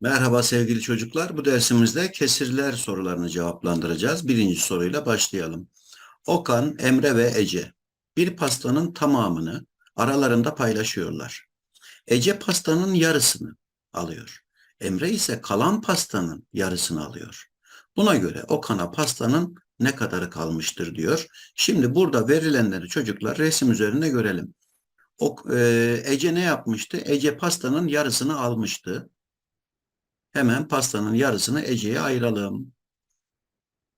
Merhaba sevgili çocuklar. Bu dersimizde kesirler sorularını cevaplandıracağız. Birinci soruyla başlayalım. Okan, Emre ve Ece bir pastanın tamamını aralarında paylaşıyorlar. Ece pastanın yarısını alıyor. Emre ise kalan pastanın yarısını alıyor. Buna göre Okan'a pastanın ne kadarı kalmıştır diyor. Şimdi burada verilenleri çocuklar resim üzerinde görelim. O, e, Ece ne yapmıştı? Ece pastanın yarısını almıştı. Hemen pastanın yarısını Ece'ye ayıralım.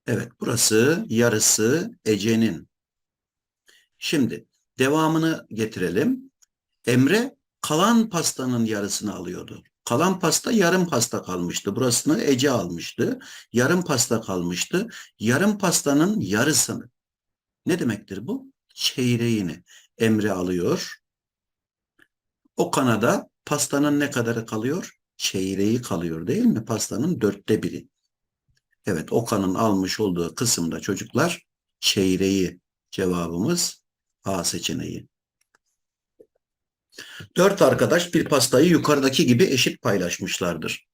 Evet burası yarısı Ece'nin. Şimdi devamını getirelim. Emre kalan pastanın yarısını alıyordu. Kalan pasta yarım pasta kalmıştı. Burasını Ece almıştı. Yarım pasta kalmıştı. Yarım pastanın yarısını. Ne demektir bu? Çeyreğini Emre alıyor. O kanada pastanın ne kadarı kalıyor? Çeyreği kalıyor değil mi? Pastanın dörtte biri. Evet Okan'ın almış olduğu kısımda çocuklar çeyreği cevabımız A seçeneği. Dört arkadaş bir pastayı yukarıdaki gibi eşit paylaşmışlardır.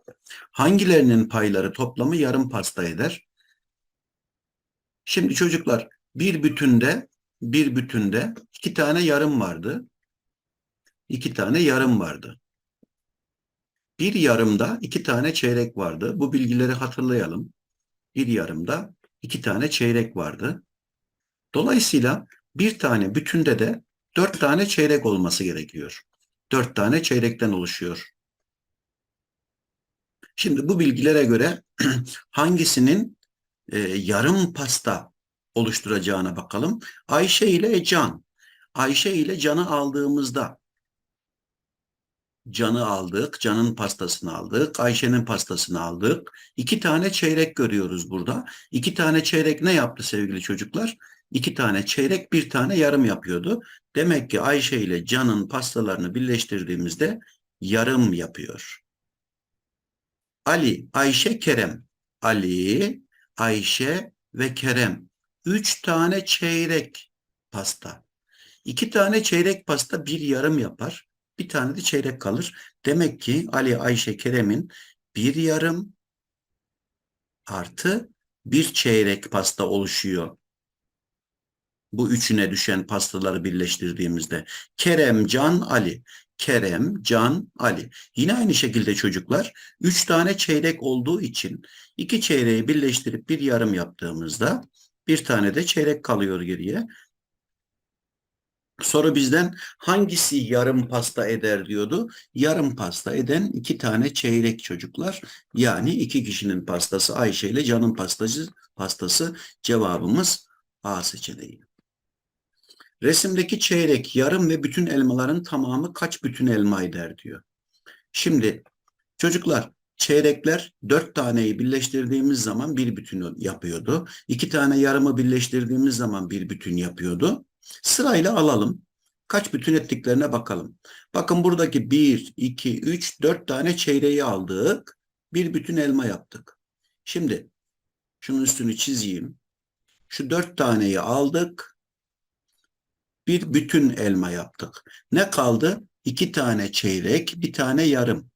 Hangilerinin payları toplamı yarım pasta eder? Şimdi çocuklar bir bütünde bir bütünde iki tane yarım vardı. İki tane yarım vardı. Bir yarımda iki tane çeyrek vardı. Bu bilgileri hatırlayalım. Bir yarımda iki tane çeyrek vardı. Dolayısıyla bir tane bütünde de dört tane çeyrek olması gerekiyor. Dört tane çeyrekten oluşuyor. Şimdi bu bilgilere göre hangisinin e, yarım pasta oluşturacağına bakalım. Ayşe ile Can. Ayşe ile Can'ı aldığımızda Can'ı aldık, Can'ın pastasını aldık, Ayşe'nin pastasını aldık. İki tane çeyrek görüyoruz burada. İki tane çeyrek ne yaptı sevgili çocuklar? İki tane çeyrek, bir tane yarım yapıyordu. Demek ki Ayşe ile Can'ın pastalarını birleştirdiğimizde yarım yapıyor. Ali, Ayşe, Kerem. Ali, Ayşe ve Kerem. Üç tane çeyrek pasta. İki tane çeyrek pasta bir yarım yapar. Bir tane de çeyrek kalır. Demek ki Ali, Ayşe, Kerem'in bir yarım artı bir çeyrek pasta oluşuyor. Bu üçüne düşen pastaları birleştirdiğimizde. Kerem, Can, Ali. Kerem, Can, Ali. Yine aynı şekilde çocuklar üç tane çeyrek olduğu için iki çeyreği birleştirip bir yarım yaptığımızda bir tane de çeyrek kalıyor geriye. Soru bizden hangisi yarım pasta eder diyordu. Yarım pasta eden iki tane çeyrek çocuklar. Yani iki kişinin pastası Ayşe ile Can'ın pastası, pastası cevabımız A seçeneği. Resimdeki çeyrek, yarım ve bütün elmaların tamamı kaç bütün elma eder diyor. Şimdi çocuklar çeyrekler dört taneyi birleştirdiğimiz zaman bir bütün yapıyordu. İki tane yarımı birleştirdiğimiz zaman bir bütün yapıyordu. Sırayla alalım. Kaç bütün ettiklerine bakalım. Bakın buradaki 1, 2, 3, 4 tane çeyreği aldık. Bir bütün elma yaptık. Şimdi şunun üstünü çizeyim. Şu 4 taneyi aldık. Bir bütün elma yaptık. Ne kaldı? 2 tane çeyrek, bir tane yarım.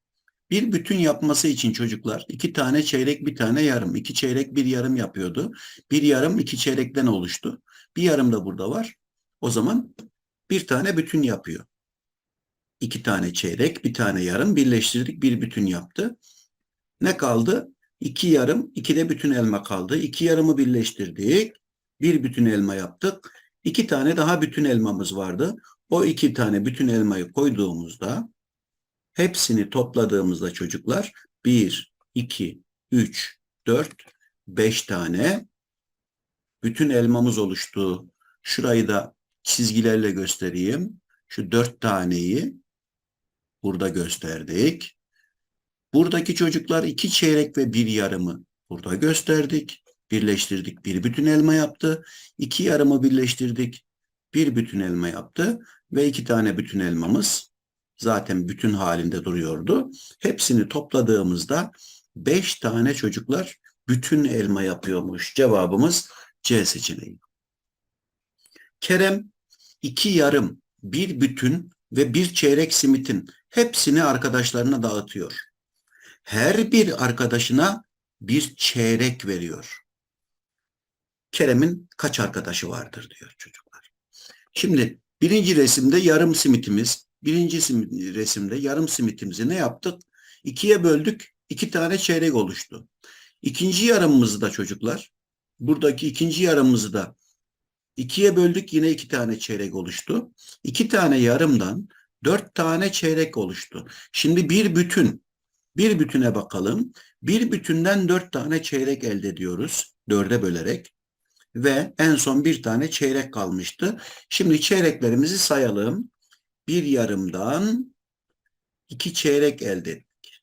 Bir bütün yapması için çocuklar iki tane çeyrek bir tane yarım. iki çeyrek bir yarım yapıyordu. Bir yarım iki çeyrekten oluştu. Bir yarım da burada var. O zaman bir tane bütün yapıyor. İki tane çeyrek, bir tane yarım birleştirdik, bir bütün yaptı. Ne kaldı? İki yarım, iki de bütün elma kaldı. İki yarımı birleştirdik, bir bütün elma yaptık. İki tane daha bütün elmamız vardı. O iki tane bütün elmayı koyduğumuzda hepsini topladığımızda çocuklar bir, iki, üç, dört, beş tane bütün elmamız oluştu. Şurayı da çizgilerle göstereyim. Şu dört taneyi burada gösterdik. Buradaki çocuklar iki çeyrek ve bir yarımı burada gösterdik. Birleştirdik. Bir bütün elma yaptı. İki yarımı birleştirdik. Bir bütün elma yaptı. Ve iki tane bütün elmamız zaten bütün halinde duruyordu. Hepsini topladığımızda beş tane çocuklar bütün elma yapıyormuş. Cevabımız C seçeneği. Kerem iki yarım, bir bütün ve bir çeyrek simitin hepsini arkadaşlarına dağıtıyor. her bir arkadaşına bir çeyrek veriyor. Kerem'in kaç arkadaşı vardır diyor çocuklar. Şimdi birinci resimde yarım simitimiz, birinci sim- resimde yarım simitimizi ne yaptık? İkiye böldük, iki tane çeyrek oluştu. İkinci yarımımızı da çocuklar, buradaki ikinci yarımımızı da ikiye böldük yine iki tane çeyrek oluştu. İki tane yarımdan dört tane çeyrek oluştu. Şimdi bir bütün, bir bütüne bakalım. Bir bütünden dört tane çeyrek elde ediyoruz. Dörde bölerek. Ve en son bir tane çeyrek kalmıştı. Şimdi çeyreklerimizi sayalım. Bir yarımdan iki çeyrek elde ettik.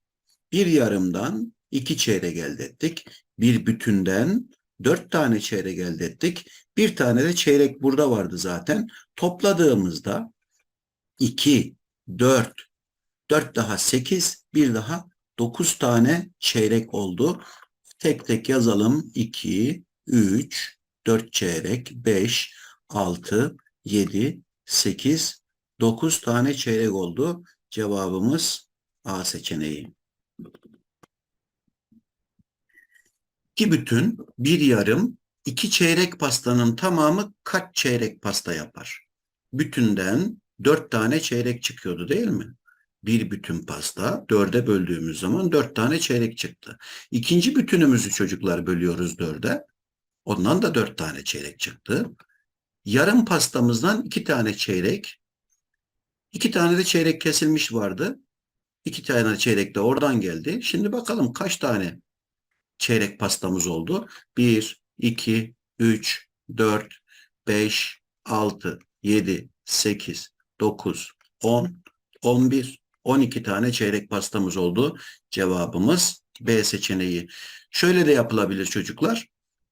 Bir yarımdan iki çeyrek elde ettik. Bir bütünden dört tane çeyrek elde ettik. Bir tane de çeyrek burada vardı zaten. Topladığımızda 2, 4, 4 daha 8, bir daha 9 tane çeyrek oldu. Tek tek yazalım. 2, 3, 4 çeyrek, 5, 6, 7, 8, 9 tane çeyrek oldu. Cevabımız A seçeneği. İki bütün, bir yarım, iki çeyrek pastanın tamamı kaç çeyrek pasta yapar? Bütünden dört tane çeyrek çıkıyordu değil mi? Bir bütün pasta dörde böldüğümüz zaman dört tane çeyrek çıktı. İkinci bütünümüzü çocuklar bölüyoruz dörde. Ondan da dört tane çeyrek çıktı. Yarım pastamızdan iki tane çeyrek. iki tane de çeyrek kesilmiş vardı. İki tane çeyrek de oradan geldi. Şimdi bakalım kaç tane çeyrek pastamız oldu? 1, 2, 3, 4, 5, 6, 7, 8, 9, 10, 11, 12 tane çeyrek pastamız oldu. Cevabımız B seçeneği. Şöyle de yapılabilir çocuklar.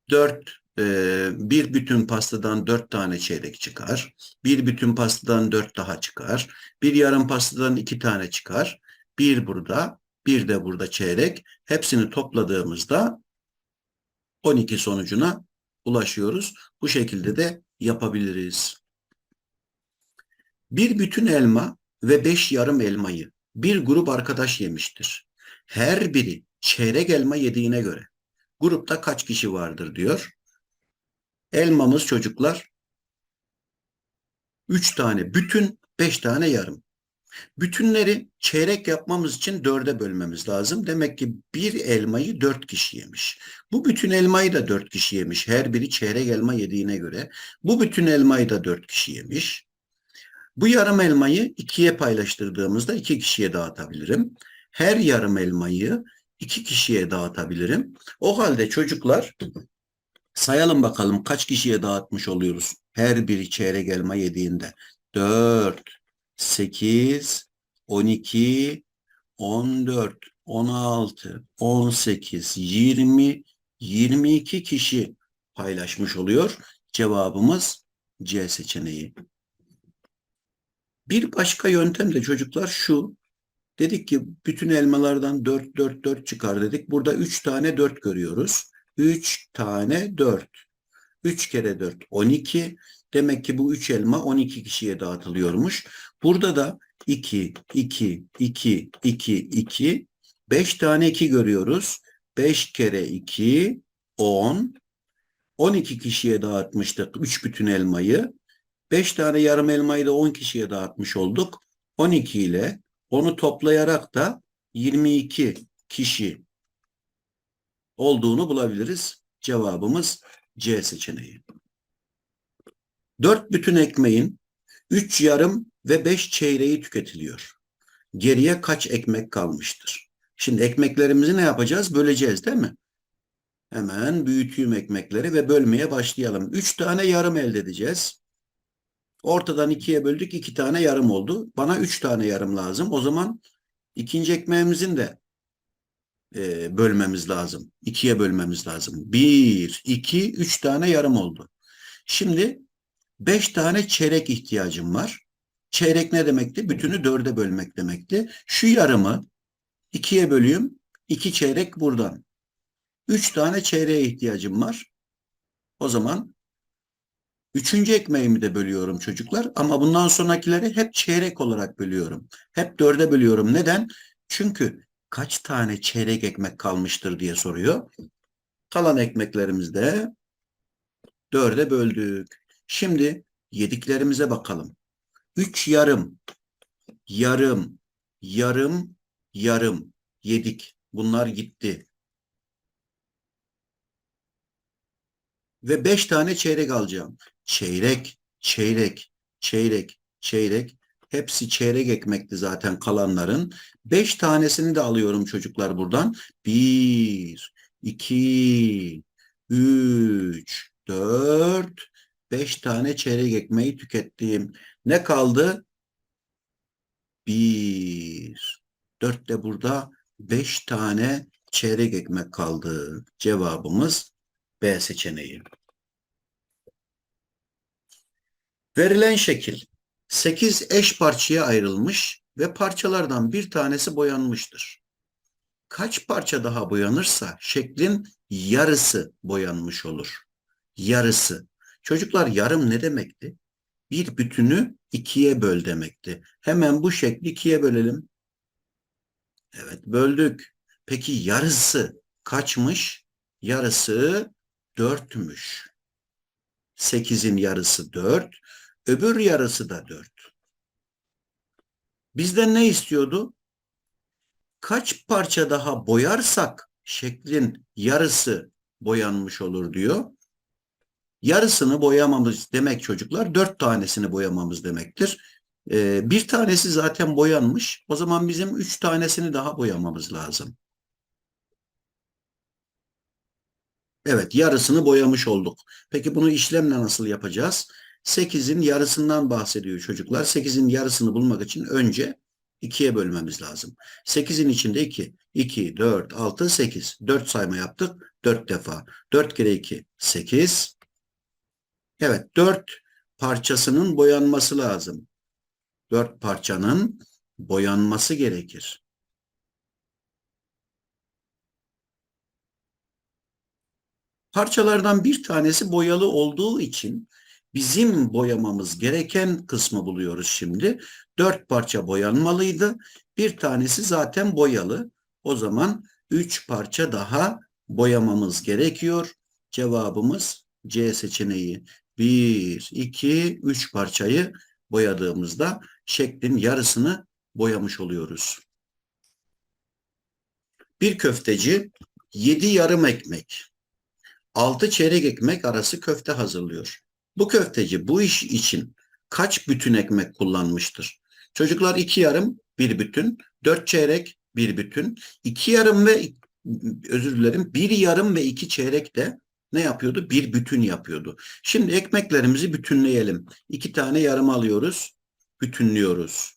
4 e, bir bütün pastadan 4 tane çeyrek çıkar. Bir bütün pastadan 4 daha çıkar. Bir yarım pastadan 2 tane çıkar. Bir burada, bir de burada çeyrek. Hepsini topladığımızda 12 sonucuna ulaşıyoruz. Bu şekilde de yapabiliriz. Bir bütün elma ve beş yarım elmayı bir grup arkadaş yemiştir. Her biri çeyrek elma yediğine göre grupta kaç kişi vardır diyor. Elmamız çocuklar 3 tane bütün 5 tane yarım. Bütünleri çeyrek yapmamız için dörde bölmemiz lazım. Demek ki bir elmayı dört kişi yemiş. Bu bütün elmayı da dört kişi yemiş. Her biri çeyrek elma yediğine göre. Bu bütün elmayı da dört kişi yemiş. Bu yarım elmayı ikiye paylaştırdığımızda iki kişiye dağıtabilirim. Her yarım elmayı iki kişiye dağıtabilirim. O halde çocuklar sayalım bakalım kaç kişiye dağıtmış oluyoruz her biri çeyrek elma yediğinde. 4, 8, 12, 14, 16, 18, 20, 22 kişi paylaşmış oluyor. Cevabımız C seçeneği. Bir başka yöntem de çocuklar şu. Dedik ki bütün elmalardan 4, 4, 4 çıkar dedik. Burada 3 tane 4 görüyoruz. 3 tane 4. 3 kere 4 12. Demek ki bu 3 elma 12 kişiye dağıtılıyormuş. Burada da 2, 2, 2, 2, 2. 5 tane 2 görüyoruz. 5 kere 2 10. 12 kişiye dağıtmıştık 3 bütün elmayı. 5 tane yarım elmayı da 10 kişiye dağıtmış olduk. 12 ile onu toplayarak da 22 kişi olduğunu bulabiliriz. Cevabımız C seçeneği. 4 bütün ekmeğin 3 yarım ve 5 çeyreği tüketiliyor. Geriye kaç ekmek kalmıştır? Şimdi ekmeklerimizi ne yapacağız? Böleceğiz değil mi? Hemen büyüteyim ekmekleri ve bölmeye başlayalım. 3 tane yarım elde edeceğiz. Ortadan ikiye böldük. iki tane yarım oldu. Bana üç tane yarım lazım. O zaman ikinci ekmeğimizin de e, bölmemiz lazım. İkiye bölmemiz lazım. Bir, iki, üç tane yarım oldu. Şimdi beş tane çeyrek ihtiyacım var. Çeyrek ne demekti? Bütünü dörde bölmek demekti. Şu yarımı ikiye bölüyorum. İki çeyrek buradan. Üç tane çeyreğe ihtiyacım var. O zaman Üçüncü ekmeğimi de bölüyorum çocuklar ama bundan sonrakileri hep çeyrek olarak bölüyorum. Hep dörde bölüyorum. Neden? Çünkü kaç tane çeyrek ekmek kalmıştır diye soruyor. Kalan ekmeklerimizi de dörde böldük. Şimdi yediklerimize bakalım. Üç yarım, yarım, yarım, yarım yedik. Bunlar gitti. Ve beş tane çeyrek alacağım. Çeyrek, çeyrek, çeyrek, çeyrek. Hepsi çeyrek ekmekti zaten kalanların. Beş tanesini de alıyorum çocuklar buradan. Bir, iki, üç, dört, beş tane çeyrek ekmeği tükettim. Ne kaldı? Bir, dört de burada beş tane çeyrek ekmek kaldı. Cevabımız B seçeneği. Verilen şekil 8 eş parçaya ayrılmış ve parçalardan bir tanesi boyanmıştır. Kaç parça daha boyanırsa şeklin yarısı boyanmış olur. Yarısı. Çocuklar yarım ne demekti? Bir bütünü ikiye böl demekti. Hemen bu şekli ikiye bölelim. Evet böldük. Peki yarısı kaçmış? Yarısı dörtmüş. Sekizin yarısı dört. Öbür yarısı da dört. Bizden ne istiyordu? Kaç parça daha boyarsak şeklin yarısı boyanmış olur diyor. Yarısını boyamamız demek çocuklar dört tanesini boyamamız demektir. Ee, bir tanesi zaten boyanmış. O zaman bizim üç tanesini daha boyamamız lazım. Evet yarısını boyamış olduk. Peki bunu işlemle nasıl yapacağız? 8'in yarısından bahsediyor çocuklar. 8'in yarısını bulmak için önce 2'ye bölmemiz lazım. 8'in içinde 2. 2, 4, 6, 8. 4 sayma yaptık. 4 defa. 4 kere 2, 8. Evet 4 parçasının boyanması lazım. 4 parçanın boyanması gerekir. Parçalardan bir tanesi boyalı olduğu için bizim boyamamız gereken kısmı buluyoruz şimdi. Dört parça boyanmalıydı. Bir tanesi zaten boyalı. O zaman üç parça daha boyamamız gerekiyor. Cevabımız C seçeneği. Bir, iki, üç parçayı boyadığımızda şeklin yarısını boyamış oluyoruz. Bir köfteci yedi yarım ekmek, altı çeyrek ekmek arası köfte hazırlıyor. Bu köfteci bu iş için kaç bütün ekmek kullanmıştır? Çocuklar iki yarım bir bütün, dört çeyrek bir bütün, iki yarım ve özür dilerim bir yarım ve iki çeyrek de ne yapıyordu? Bir bütün yapıyordu. Şimdi ekmeklerimizi bütünleyelim. İki tane yarım alıyoruz, bütünlüyoruz.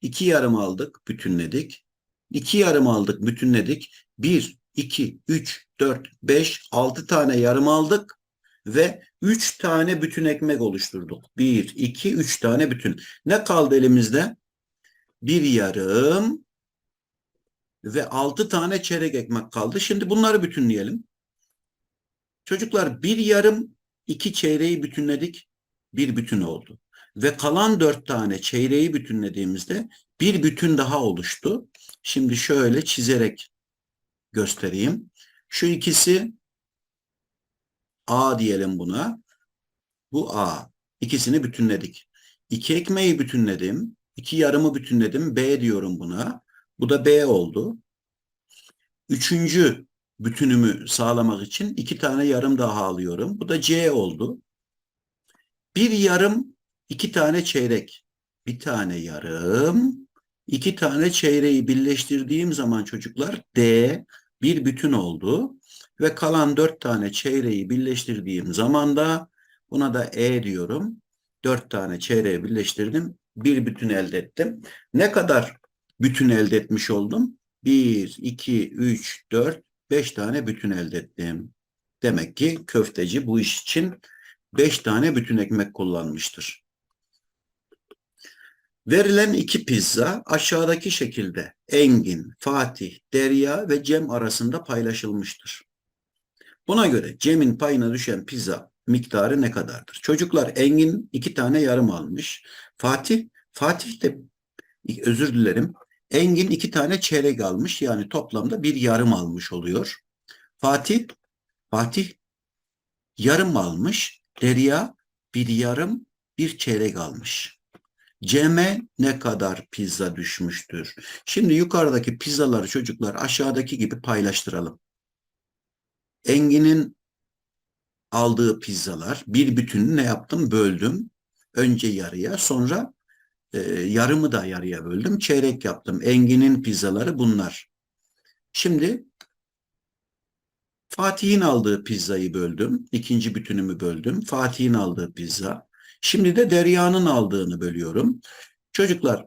İki yarım aldık, bütünledik. İki yarım aldık, bütünledik. Bir, iki, üç, dört, beş, altı tane yarım aldık ve 3 tane bütün ekmek oluşturduk. 1, 2, 3 tane bütün. Ne kaldı elimizde? Bir yarım ve 6 tane çeyrek ekmek kaldı. Şimdi bunları bütünleyelim. Çocuklar bir yarım, iki çeyreği bütünledik. Bir bütün oldu. Ve kalan dört tane çeyreği bütünlediğimizde bir bütün daha oluştu. Şimdi şöyle çizerek göstereyim. Şu ikisi A diyelim buna. Bu A. İkisini bütünledik. İki ekmeği bütünledim. İki yarımı bütünledim. B diyorum buna. Bu da B oldu. Üçüncü bütünümü sağlamak için iki tane yarım daha alıyorum. Bu da C oldu. Bir yarım, iki tane çeyrek. Bir tane yarım, iki tane çeyreği birleştirdiğim zaman çocuklar D bir bütün oldu ve kalan dört tane çeyreği birleştirdiğim zaman da buna da E diyorum. Dört tane çeyreği birleştirdim. Bir bütün elde ettim. Ne kadar bütün elde etmiş oldum? Bir, iki, üç, dört, beş tane bütün elde ettim. Demek ki köfteci bu iş için beş tane bütün ekmek kullanmıştır. Verilen iki pizza aşağıdaki şekilde Engin, Fatih, Derya ve Cem arasında paylaşılmıştır. Buna göre Cem'in payına düşen pizza miktarı ne kadardır? Çocuklar Engin iki tane yarım almış. Fatih, Fatih de özür dilerim Engin iki tane çeyrek almış. Yani toplamda bir yarım almış oluyor. Fatih, Fatih yarım almış. Derya bir yarım bir çeyrek almış. Cem'e ne kadar pizza düşmüştür? Şimdi yukarıdaki pizzaları çocuklar aşağıdaki gibi paylaştıralım. Engin'in aldığı pizzalar bir bütünü ne yaptım? Böldüm. Önce yarıya sonra e, yarımı da yarıya böldüm. Çeyrek yaptım. Engin'in pizzaları bunlar. Şimdi Fatih'in aldığı pizzayı böldüm. İkinci bütünümü böldüm. Fatih'in aldığı pizza. Şimdi de Derya'nın aldığını bölüyorum. Çocuklar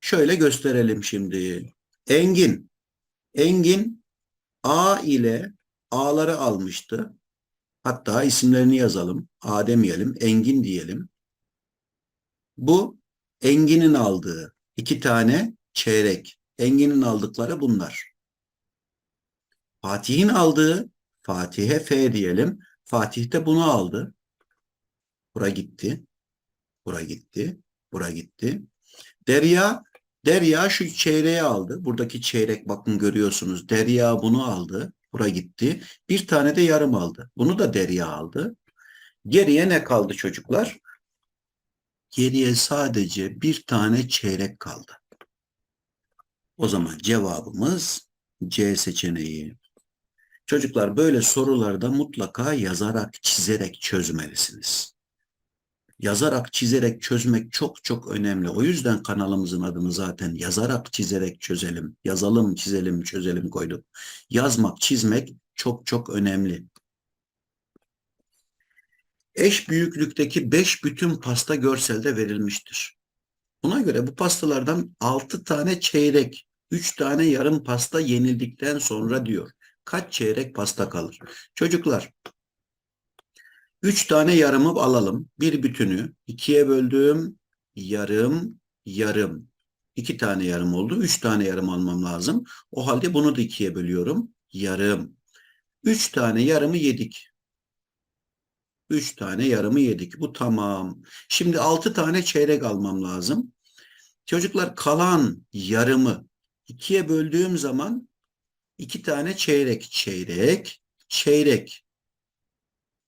şöyle gösterelim şimdi. Engin. Engin A ile A'ları almıştı. Hatta isimlerini yazalım. A demeyelim. Engin diyelim. Bu Engin'in aldığı iki tane çeyrek. Engin'in aldıkları bunlar. Fatih'in aldığı Fatih'e F diyelim. Fatih de bunu aldı. Bura gitti. Bura gitti. Bura gitti. Derya Derya şu çeyreği aldı. Buradaki çeyrek bakın görüyorsunuz. Derya bunu aldı. Bura gitti. Bir tane de yarım aldı. Bunu da Derya aldı. Geriye ne kaldı çocuklar? Geriye sadece bir tane çeyrek kaldı. O zaman cevabımız C seçeneği. Çocuklar böyle sorularda mutlaka yazarak, çizerek çözmelisiniz. Yazarak, çizerek çözmek çok çok önemli. O yüzden kanalımızın adını zaten yazarak, çizerek çözelim. Yazalım, çizelim, çözelim koyduk. Yazmak, çizmek çok çok önemli. Eş büyüklükteki 5 bütün pasta görselde verilmiştir. Buna göre bu pastalardan 6 tane çeyrek, 3 tane yarım pasta yenildikten sonra diyor. Kaç çeyrek pasta kalır? Çocuklar, 3 tane yarımı alalım. Bir bütünü ikiye böldüm. Yarım, yarım. 2 tane yarım oldu. 3 tane yarım almam lazım. O halde bunu da ikiye bölüyorum. Yarım. 3 tane yarımı yedik. 3 tane yarımı yedik. Bu tamam. Şimdi 6 tane çeyrek almam lazım. Çocuklar kalan yarımı ikiye böldüğüm zaman 2 tane çeyrek, çeyrek, çeyrek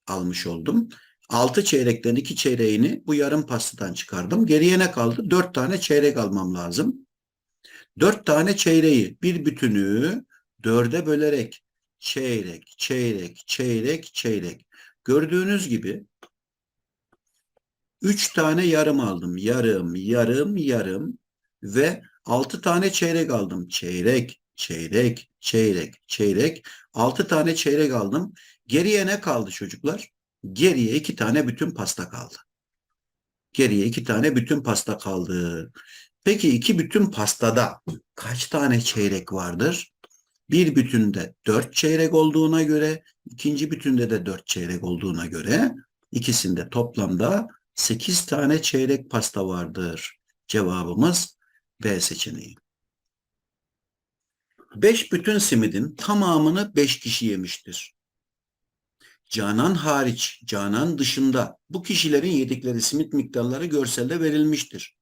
almış oldum. 6 çeyrekten 2 çeyreğini bu yarım pastadan çıkardım. Geriye ne kaldı? 4 tane çeyrek almam lazım. 4 tane çeyreği bir bütünü 4'e bölerek çeyrek, çeyrek, çeyrek, çeyrek. Gördüğünüz gibi 3 tane yarım aldım. Yarım, yarım, yarım ve 6 tane çeyrek aldım. Çeyrek, çeyrek, çeyrek, çeyrek. 6 tane çeyrek aldım. Geriye ne kaldı çocuklar? Geriye 2 tane bütün pasta kaldı. Geriye 2 tane bütün pasta kaldı. Peki iki bütün pastada kaç tane çeyrek vardır? Bir bütünde 4 çeyrek olduğuna göre, ikinci bütünde de 4 çeyrek olduğuna göre ikisinde toplamda 8 tane çeyrek pasta vardır. Cevabımız B seçeneği. 5 bütün simidin tamamını 5 kişi yemiştir. Canan hariç, Canan dışında bu kişilerin yedikleri simit miktarları görselde verilmiştir.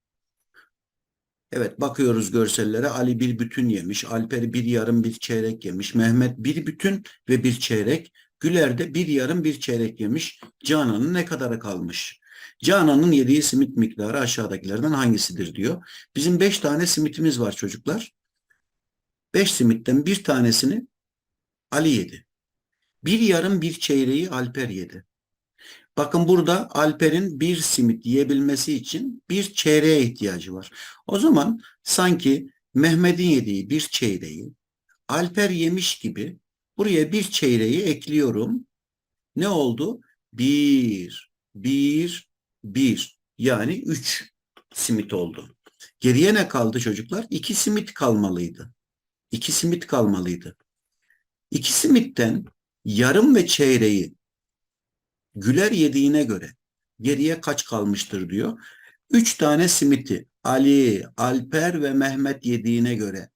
Evet bakıyoruz görsellere Ali bir bütün yemiş, Alper bir yarım bir çeyrek yemiş, Mehmet bir bütün ve bir çeyrek, Güler de bir yarım bir çeyrek yemiş, Canan'ın ne kadarı kalmış? Canan'ın yediği simit miktarı aşağıdakilerden hangisidir diyor. Bizim beş tane simitimiz var çocuklar. Beş simitten bir tanesini Ali yedi. Bir yarım bir çeyreği Alper yedi. Bakın burada Alper'in bir simit yiyebilmesi için bir çeyreğe ihtiyacı var. O zaman sanki Mehmet'in yediği bir çeyreği Alper yemiş gibi buraya bir çeyreği ekliyorum. Ne oldu? Bir, bir, bir. Yani üç simit oldu. Geriye ne kaldı çocuklar? İki simit kalmalıydı. İki simit kalmalıydı. İki simitten yarım ve çeyreği Güler yediğine göre geriye kaç kalmıştır diyor. Üç tane simiti Ali, Alper ve Mehmet yediğine göre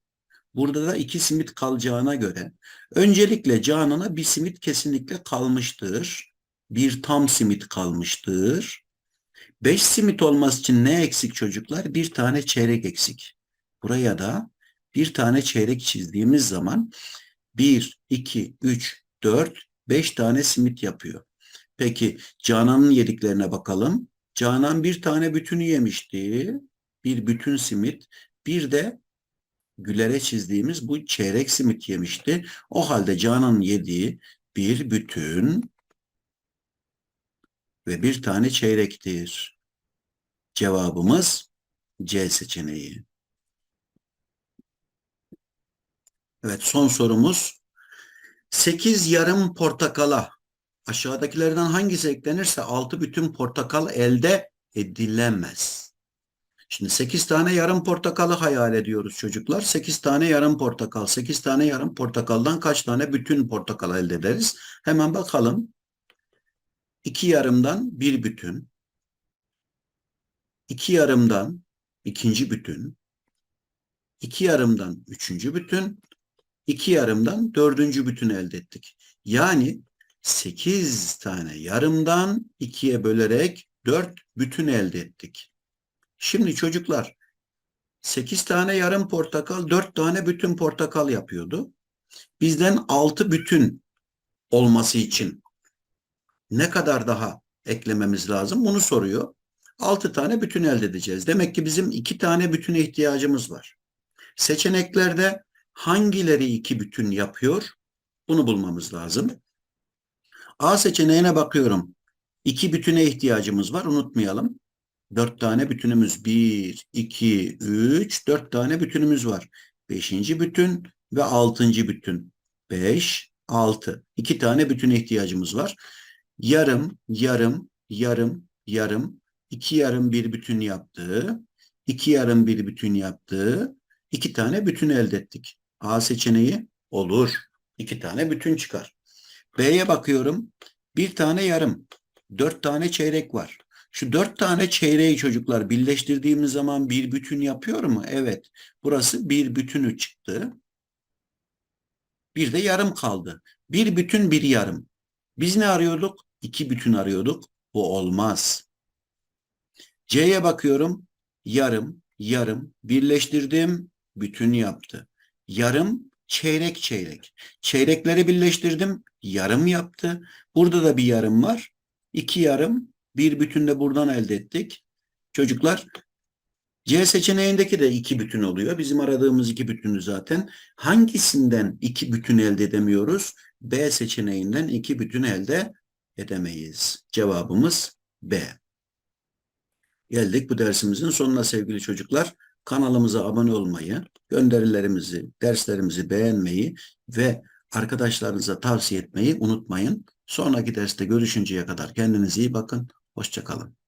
burada da iki simit kalacağına göre öncelikle Canan'a bir simit kesinlikle kalmıştır. Bir tam simit kalmıştır. Beş simit olması için ne eksik çocuklar? Bir tane çeyrek eksik. Buraya da bir tane çeyrek çizdiğimiz zaman 1, 2, 3, 4, 5 tane simit yapıyor. Peki Canan'ın yediklerine bakalım. Canan bir tane bütünü yemişti. Bir bütün simit. Bir de Güler'e çizdiğimiz bu çeyrek simit yemişti. O halde Canan'ın yediği bir bütün ve bir tane çeyrektir. Cevabımız C seçeneği. Evet son sorumuz. 8 yarım portakala aşağıdakilerden hangisi eklenirse 6 bütün portakal elde edilemez. Şimdi 8 tane yarım portakalı hayal ediyoruz çocuklar. 8 tane yarım portakal. 8 tane yarım portakaldan kaç tane bütün portakal elde ederiz? Hemen bakalım. 2 yarımdan bir bütün. 2 yarımdan ikinci bütün. 2 yarımdan üçüncü bütün. 2 yarımdan dördüncü bütün elde ettik. Yani 8 tane yarımdan 2'ye bölerek 4 bütün elde ettik. Şimdi çocuklar 8 tane yarım portakal 4 tane bütün portakal yapıyordu. Bizden 6 bütün olması için ne kadar daha eklememiz lazım bunu soruyor. 6 tane bütün elde edeceğiz. Demek ki bizim 2 tane bütüne ihtiyacımız var. Seçeneklerde hangileri 2 bütün yapıyor? Bunu bulmamız lazım. A seçeneğine bakıyorum. 2 bütüne ihtiyacımız var. Unutmayalım. Dört tane bütünümüz. Bir, iki, üç, dört tane bütünümüz var. Beşinci bütün ve altıncı bütün. Beş, altı. İki tane bütüne ihtiyacımız var. Yarım, yarım, yarım, yarım. iki yarım bir bütün yaptı. iki yarım bir bütün yaptı. İki tane bütün elde ettik. A seçeneği olur. İki tane bütün çıkar. B'ye bakıyorum. Bir tane yarım. Dört tane çeyrek var. Şu dört tane çeyreği çocuklar birleştirdiğimiz zaman bir bütün yapıyor mu? Evet. Burası bir bütünü çıktı. Bir de yarım kaldı. Bir bütün bir yarım. Biz ne arıyorduk? İki bütün arıyorduk. Bu olmaz. C'ye bakıyorum. Yarım, yarım. Birleştirdim. Bütün yaptı. Yarım, çeyrek çeyrek. Çeyrekleri birleştirdim. Yarım yaptı. Burada da bir yarım var. İki yarım, bir bütün de buradan elde ettik. Çocuklar C seçeneğindeki de iki bütün oluyor. Bizim aradığımız iki bütünü zaten. Hangisinden iki bütün elde edemiyoruz? B seçeneğinden iki bütün elde edemeyiz. Cevabımız B. Geldik bu dersimizin sonuna sevgili çocuklar. Kanalımıza abone olmayı, gönderilerimizi, derslerimizi beğenmeyi ve arkadaşlarınıza tavsiye etmeyi unutmayın. Sonraki derste görüşünceye kadar kendinize iyi bakın. Hoşçakalın.